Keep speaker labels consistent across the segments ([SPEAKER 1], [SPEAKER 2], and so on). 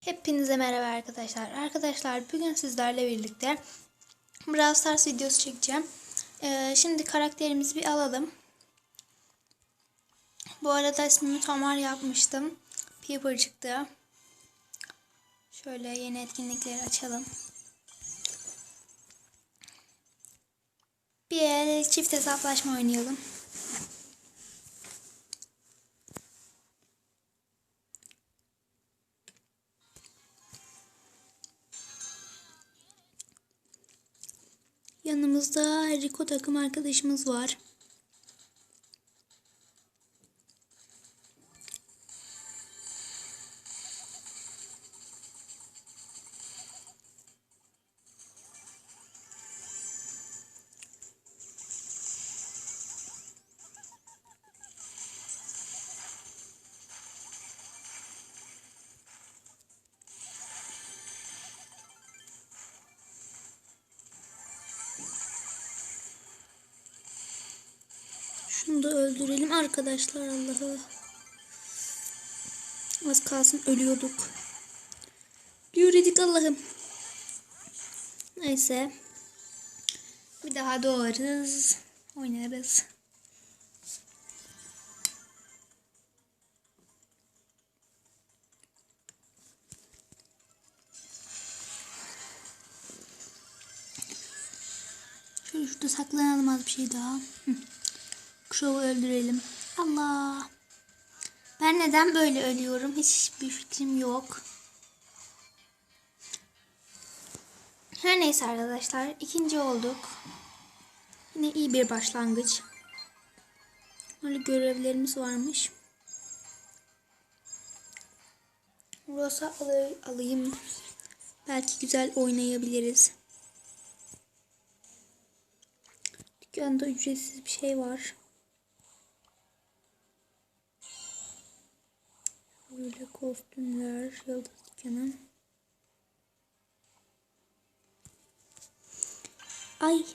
[SPEAKER 1] Hepinize merhaba arkadaşlar. Arkadaşlar bugün sizlerle birlikte Brawl Stars videosu çekeceğim. Ee, şimdi karakterimizi bir alalım. Bu arada ismimi Tomar yapmıştım. Piper çıktı. Şöyle yeni etkinlikleri açalım. Bir el çift hesaplaşma oynayalım. Yanımızda Rico takım arkadaşımız var. Da öldürelim arkadaşlar Allah'ı. Az kalsın ölüyorduk. Yürüdük Allah'ım. Neyse. Bir daha doğarız. Oynarız. Şöyle şurada saklanalım az bir şey daha. Hı. Crow'u öldürelim. Allah. Ben neden böyle ölüyorum? Hiçbir fikrim yok. Her neyse arkadaşlar. ikinci olduk. Yine iyi bir başlangıç. Böyle görevlerimiz varmış. Rosa al- alayım. Belki güzel oynayabiliriz. Dükkanda ücretsiz bir şey var. Böyle kostümler, yıldız dükkanı. Ay.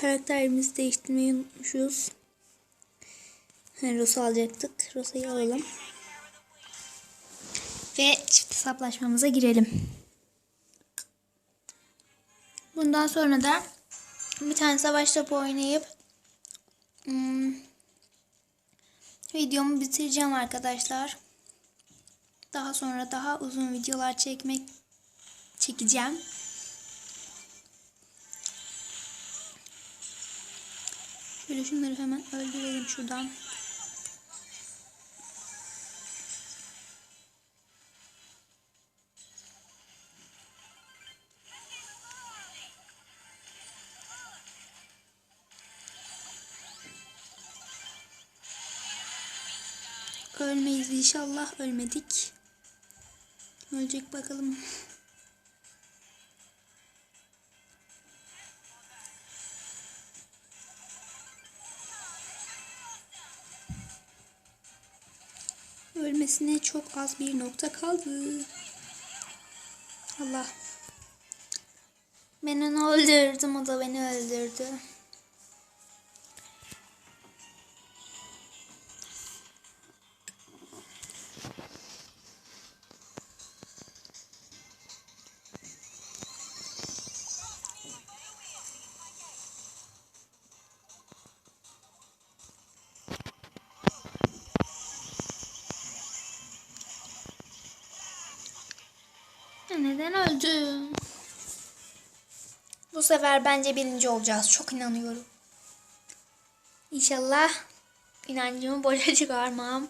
[SPEAKER 1] Karakterimizi değiştirmeyi unutmuşuz. Ha, Rosa alacaktık. Rosa'yı alalım. Ve çift hesaplaşmamıza girelim. Bundan sonra da bir tane savaş topu oynayıp hmm, videomu bitireceğim arkadaşlar. Daha sonra daha uzun videolar çekmek çekeceğim. Şöyle şunları hemen öldürelim şuradan. Ölmeyiz inşallah. Ölmedik. Ölecek bakalım. Ölmesine çok az bir nokta kaldı. Allah. Ben onu öldürdüm. O da beni öldürdü. Neden öldüm? Bu sefer bence birinci olacağız. Çok inanıyorum. İnşallah inancımı boşa çıkarmam.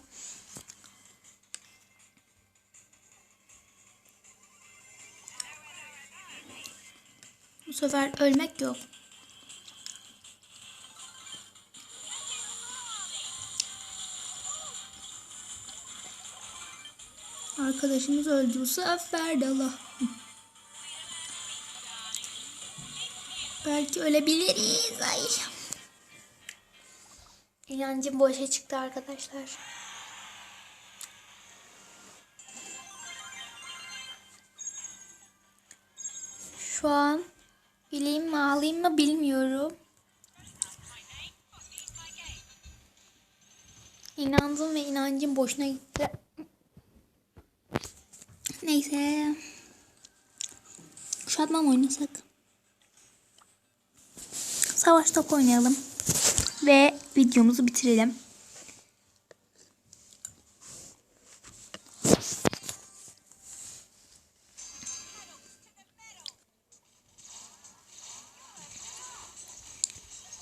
[SPEAKER 1] Bu sefer ölmek yok. Arkadaşımız öldü bu sefer Allah. Belki ölebiliriz. Ay. İnancım boşa çıktı arkadaşlar. Şu an bileyim mi ağlayayım mı bilmiyorum. İnandım ve inancım boşuna gitti. Neyse. Kuşatma mı oynasak? Savaş top oynayalım. Ve videomuzu bitirelim.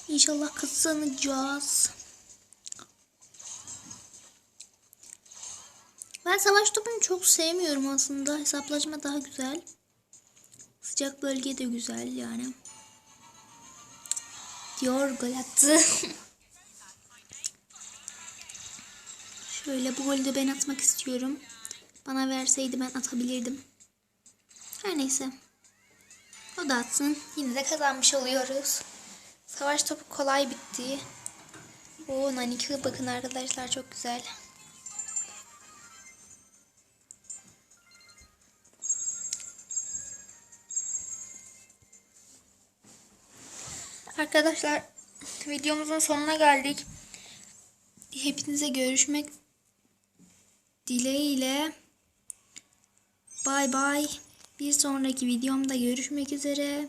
[SPEAKER 1] İnşallah kazanacağız. Ben savaş topunu çok sevmiyorum aslında. Hesaplaşma daha güzel. Sıcak bölge de güzel yani. Diyor gol attı. Şöyle bu golü de ben atmak istiyorum. Bana verseydi ben atabilirdim. Her neyse. O da atsın. Yine de kazanmış oluyoruz. Savaş topu kolay bitti. O Nanik'i bakın arkadaşlar çok güzel. Arkadaşlar videomuzun sonuna geldik. Hepinize görüşmek dileğiyle. Bay bay. Bir sonraki videomda görüşmek üzere.